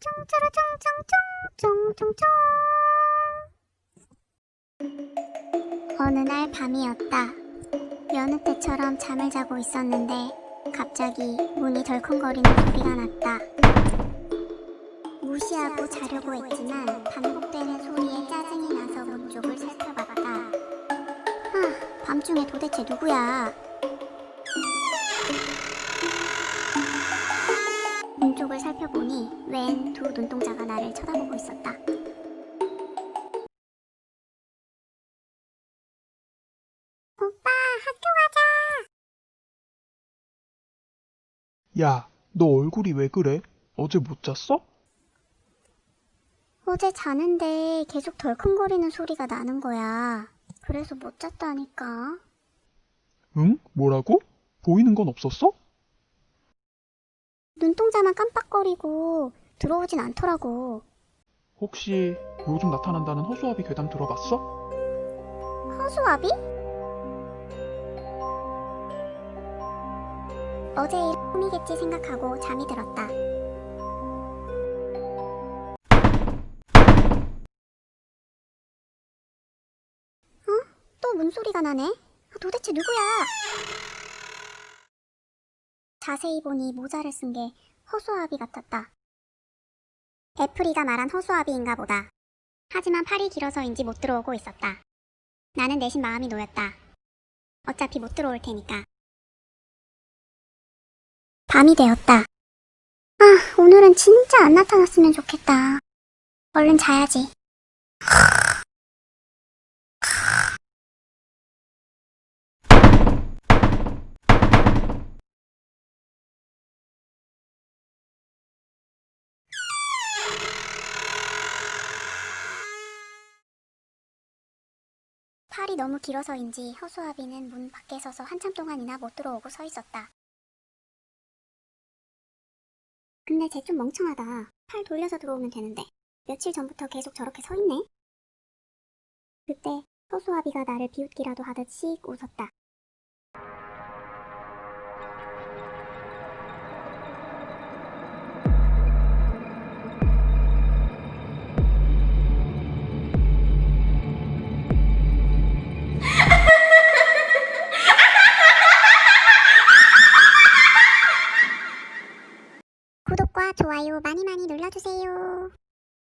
쫑짜라쫑쫑쫑쫑쫑쫑 어느 날 밤이었다. 여느 때처럼 잠을 자고 있었는데 갑자기 문이 덜컹거리는 소리가 났다. 무시하고 자려고 했지만 반복되는 소리에 짜증이 나서 문 쪽을 살펴봤다. 아, 밤중에 도대체 누구야? 웬 두 눈동자가 나를 쳐다보고 있었다. 오빠, 학교 가자. 야, 너 얼굴이 왜 그래? 어제 못 잤어? 어제 자는데 계속 덜컹거리는 소리가 나는 거야. 그래서 못 잤다니까. 응? 뭐라고? 보이는 건 없었어? 눈동자만 깜빡거리고 들어오진 않더라고. 혹시 요즘 나타난다는 허수아비 괴담 들어봤어? 허수아비? 어제 일 꿈이겠지 생각하고 잠이 들었다. 어? 또 문소리가 나네? 아, 도대체 누구야? 자세히 보니 모자를 쓴 게 허수아비 같았다. 애플이가 말한 허수아비인가 보다. 하지만 팔이 길어서인지 못 들어오고 있었다. 나는 내심 마음이 놓였다. 어차피 못 들어올 테니까. 밤이 되었다. 아, 오늘은 진짜 안 나타났으면 좋겠다. 얼른 자야지. 팔이 너무 길어서인지 허수아비는 문 밖에 서서 한참 동안이나 못 들어오고 서 있었다. 근데 쟤 좀 멍청하다. 팔 돌려서 들어오면 되는데. 며칠 전부터 계속 저렇게 서 있네? 그때 허수아비가 나를 비웃기라도 하듯 씩 웃었다. 구독과 좋아요 많이 많이 눌러주세요.